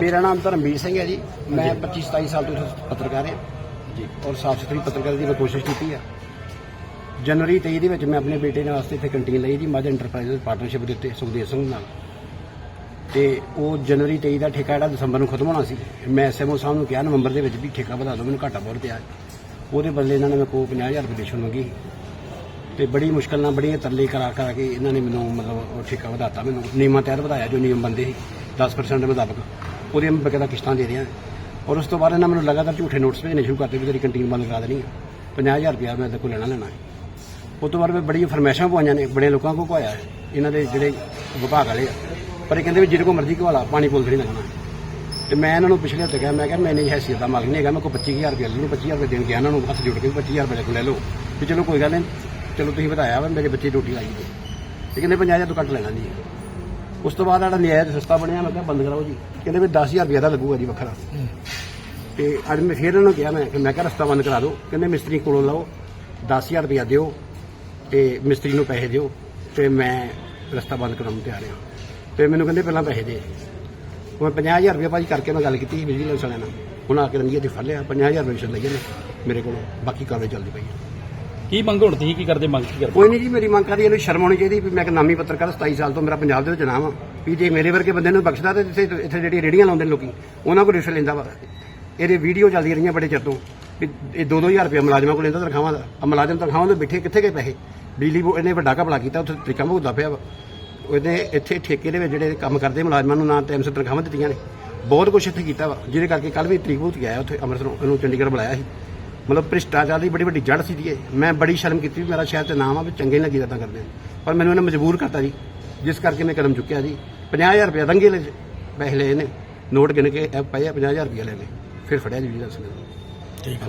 ਮੇਰਾ ਨਾਮ ਧਰਮਵੀਰ ਸਿੰਘ ਹੈ ਜੀ। ਮੈਂ 25 27 ਸਾਲ ਤੋਂ ਇੱਥੇ ਪੱਤਰਕਾਰ ਹਾਂ। ਜੀ। ਔਰ ਸਾਫ਼ ਸੁਥਰੀ ਪੱਤਰਕਾਰੀ ਦੀ ਮੈਂ ਕੋਸ਼ਿਸ਼ ਕੀਤੀ ਹੈ ਜਨਵਰੀ 23 ਦੇ ਵਿੱਚ ਮੈਂ ਆਪਣੇ ਬੇਟੇ ਨਾਲ ਵਾਸਤੇ ਇੱਥੇ ਕੰਟੀਨ ਲਈ ਜੀ, ਮਾਝ ਐਂਟਰਪ੍ਰਾਈਜ਼ਸ ਪਾਰਟਨਰਸ਼ਿਪ ਦੇ ਉੱਤੇ ਸੁਖਦੇਵ ਸਿੰਘ ਨਾਲ। ਤੇ ਉਹ ਜਨਵਰੀ 23 ਦਾ ਠੇਕਾ ਜਿਹੜਾ ਦਸੰਬਰ ਨੂੰ ਖਤਮ ਹੋਣਾ ਸੀ। ਮੈਂ ਐਸਐਮਓ ਸਾਹਿਬ ਨੂੰ ਕਿਹਾ, ਨਵੰਬਰ ਦੇ ਵਿੱਚ ਵੀ ਠੇਕਾ ਵਧਾ ਦਿਓ, ਮੈਨੂੰ ਘਾਟਾ ਬਹੁਤ ਪਿਆ। ਉਹਦੇ ਬਦਲੇ ਇਹਨਾਂ ਨੇ ਮੇਰੇ ਕੋਲ 50000 ਰੁਪਏ ਰਿਸ਼ਵਤ ਮੰਗੀ। ਤੇ ਬੜੀ ਮੁਸ਼ਕਲ ਨਾਲ ਬੜੀਆਂ ਤਰਲੇ ਕਰਾ ਕਰਾ ਕੇ ਇਹਨਾਂ ਨੇ ਮੈਨੂੰ ਮਤਲਬ ਉਹ ਠੇਕਾ ਵਧਾਤਾ ਮੈਨੂੰ। ਨਿਯਮਾਂ ਤਹਿਤ ਵਧਾਇਆ, ਜੋ ਨਿਯਮ ਬੰਦੇ ਸੀ। 10% ਦੇ ਮੁਤਾਬਕ। ਉਹਦੇ ਮੈਂ ਬਕਾਇਦਾ ਕਿਸ਼ਤਾਂ ਦੇ ਰਿਹਾ ਔਰ ਉਸ ਤੋਂ ਬਾਅਦ ਇਹਨਾਂ ਮੈਨੂੰ ਲਗਾਤਾਰ ਝੂਠੇ ਨੋਟਸ ਭੇਜਣੇ ਸ਼ੁਰੂ ਕਰਤੇ ਵੀ ਤੇਰੀ ਕੰਟੀਨ ਬੰਦ ਕਰਾ ਦੇਣੀ ਹੈ 50000 ਰੁਪਇਆ ਮੈਂ ਇਹਦੇ ਕੋਲ ਲੈਣਾ ਲੈਣਾ ਹੈ। ਉਸ ਤੋਂ ਬਾਅਦ ਮੈਂ ਬੜੀ ਫਰਮੈਸ਼ਾਂ ਪਵਾਈਆਂ ਨੇ, ਬੜੇ ਲੋਕਾਂ ਕੋਲ ਪਵਾਇਆ ਇਹਨਾਂ ਦੇ ਜਿਹੜੇ ਵਿਭਾਗ ਵਾਲੇ ਆ। ਪਰ ਇਹ ਕਹਿੰਦੇ ਵੀ ਜਿਹਦੇ ਕੋ ਮਰਜ਼ੀ ਘਵਾਲਾ ਪਾਣੀ ਪੁੱਲ ਨਹੀਂ ਲੱਗਣਾ ਤੇ ਮੈਂ ਇਹਨਾਂ ਨੂੰ ਪਿਛਲੇ ਹਫ਼ਤੇ ਕਿਹਾ, ਮੈਂ ਕਿਹਾ ਮੈਂ ਨਹੀਂ ਹੈਸੀਅਤ ਦਾ ਮਾਲਕ ਨਹੀਂ ਹੈਗਾ ਮੈਂ ਕੋਈ 25000 ਰੁਪਏ ਲੈ ਲੂ 25000 ਰੁਪਏ ਦੇਣ ਗਿਆ ਇਹਨਾਂ ਨੂੰ, ਹੱਥ ਜੋੜ ਕੇ ਵੀ 25000 ਰੁਪਏ ਕੋਲ ਲੈ ਲਓ। ਵੀ ਚਲੋ ਕੋਈ ਗੱਲ ਨਹੀਂ, ਚਲੋ ਤੁਸੀਂ ਵਧਾਇਆ ਵਾ, ਮੇਰੇ ਬੱਚੇ ਦੀ ਰੋਟੀ ਲਾਈ ਦੇ। ਤੇ ਕਹਿੰਦੇ 50000 ਤੋਂ ਕੱਟ ਲੈਣਾ ਨਹੀਂ ਉਸ ਤੋਂ ਬਾਅਦ ਜਿਹੜਾ ਨਿਆਇ ਸਸਤਾ ਬਣਿਆ ਮੈਂ ਕਿਹਾ ਬੰਦ ਕਰਾਓ ਜੀ। ਕਹਿੰਦੇ ਵੀ 10000 ਰੁਪਏ ਦਾ ਲੱਗੂਗਾ ਜੀ ਵੱਖਰਾ। ਤੇ ਅੱਜ ਮੈਂ ਫੇਰ ਇਹਨਾਂ ਨੂੰ ਕਿਹਾ ਮੈਂ ਕਿ ਮੈਂ ਕਿਹਾ ਰਸਤਾ ਬੰਦ ਕਰਾ ਦਿਓ। ਕਹਿੰਦੇ ਮਿਸਤਰੀ ਕੋਲੋਂ ਲਓ 10000 ਰੁਪਇਆ ਦਿਓ ਤੇ ਮਿਸਤਰੀ ਨੂੰ ਪੈਸੇ ਦਿਓ ਤੇ ਮੈਂ ਰਸਤਾ ਬੰਦ ਕਰਾਉਣ ਨੂੰ ਤਿਆਰ ਹਾਂ। ਤੇ ਮੈਨੂੰ ਕਹਿੰਦੇ ਪਹਿਲਾਂ ਪੈਸੇ ਦੇ। ਮੈਂ 50000 ਰੁਪਏ ਭਾਜੀ ਕਰਕੇ ਮੈਂ ਗੱਲ ਕੀਤੀ ਵਿਜੀਲੈਂਸ ਵਾਲਿਆਂ ਨਾਲ। ਉਹਨਾਂ ਆ ਕੇ ਰੰਗੀਏ ਤੇ ਫੜ ਲਿਆ 50000 ਰੁਪਏ ਲਈ ਨੇ ਮੇਰੇ ਕੋਲੋਂ ਬਾਕੀ ਕਾਰਵਾਈ ਚੱਲਦੀ ਪਈ ਹੈ ਕੀ ਮੰਗ ਹੁਣ ਤੁਸੀਂ ਕੀ ਕਰਦੇ ਮੰਗ ਕੀ ਕਰਦੇ? ਕੋਈ ਨਹੀਂ ਜੀ, ਮੇਰੀ ਮੰਗ ਕਰਦੀ, ਇਹਨੂੰ ਸ਼ਰਮ ਆਉਣੀ ਚਾਹੀਦੀ ਵੀ ਮੈਂ ਇੱਕ ਨਾਮੀ ਪੱਤਰਕਾਰ 27 ਸਾਲ ਤੋਂ ਮੇਰਾ ਪੰਜਾਬ ਦੇ ਵਿੱਚ ਨਾਮ ਆ। ਵੀ ਜੇ ਮੇਰੇ ਵਰਗੇ ਬੰਦੇ ਨੂੰ ਬਖਸ਼ਦਾ ਤੇ ਇੱਥੇ ਇੱਥੇ ਜਿਹੜੀ ਰੇੜੀਆਂ ਲਾਉਂਦੇ ਨੇ ਲੋਕੀ, ਉਹਨਾਂ ਕੋਲ ਰਿਸ਼ਵਤ ਲੈਂਦਾ ਵਾ। ਇਹਦੇ ਵੀਡੀਓ ਚੱਲਦੀ ਰਹੀਆਂ ਬੜੇ ਚਿਰ ਤੋਂ, ਵੀ ਇਹ 2-2000 ਰੁਪਏ ਮੁਲਾਜ਼ਮਾਂ ਕੋਲ ਲੈਂਦਾ ਤਨਖਾਹਾਂ ਦਾ। ਆ ਮੁਲਾਜ਼ਮ ਤਨਖਾਹਾਂ ਦੇ ਬੈਠੇ ਕਿੱਥੇ ਗਏ ਪੈਸੇ? ਬਿਜਲੀ ਬੋਰਡ ਇਹਨੇ ਵੱਡਾ ਘਪਲਾ ਕੀਤਾ, ਉੱਥੇ ਤਰੀਕਾ ਭੁਗਤਦਾ ਪਿਆ ਵਾ। ਉਹਨੇ ਇੱਥੇ ਠੇਕੇ ਦੇ ਵਿੱਚ ਜਿਹੜੇ ਕੰਮ ਕਰਦੇ ਮੁਲਾਜ਼ਮਾਂ ਨੂੰ ਨਾ ਟਾਈਮ ਸਿਰ ਤਨਖਾਹਾਂ ਦਿੱਤੀਆਂ ਨੇ। ਬਹੁਤ ਕੁਝ ਇੱਥੇ ਕੀਤਾ ਵਾ, ਜਿਹਦੇ ਕਰਕੇ ਕੱਲ ਵੀ ਤਰੀਕ ਭੁਗਤ ਗਿਆ ਉੱਥੇ ਅੰਮ੍ਰਿਤਸਰੋਂ ਇਹਨੂੰ ਚੰਡੀਗੜ੍ਹ ਬੁਲਾਇਆ ਸੀ। ਮਤਲਬ ਭ੍ਰਿਸ਼ਟਾਚਾਰ ਦੀ ਬੜੀ ਵੱਡੀ ਜੜ ਸੀ ਦੀ ਇਹ। ਮੈਂ ਬੜੀ ਸ਼ਰਮ ਕੀਤੀ ਵੀ ਮੇਰਾ ਸ਼ਹਿਰ ਤੇ ਨਾਮ ਆ ਵੀ ਚੰਗੇ ਨਹੀਂ ਲੱਗੀ ਤਾਂ ਕਰਦੇ ਆ। ਪਰ ਮੈਨੂੰ ਇਹਨੇ ਮਜਬੂਰ ਕਰਤਾ ਜੀ। ਜਿਸ ਕਰਕੇ ਮੈਂ ਕਦਮ ਚੁੱਕਿਆ ਜੀ। 50000 ਰੁਪਏ ਰੰਗੇ ਲੈ ਪੈਸੇ ਲਏ ਨੇ ਨੋਟ ਗਿਣ ਕੇ ਇਹ ਪਏ ਆ 50000 ਰੁਪਏ ਲੈ ਲਏ। ਫਿਰ ਫੜਿਆ ਜੀ ਜੀ ਦੱਸ ਠੀਕ ਹੈ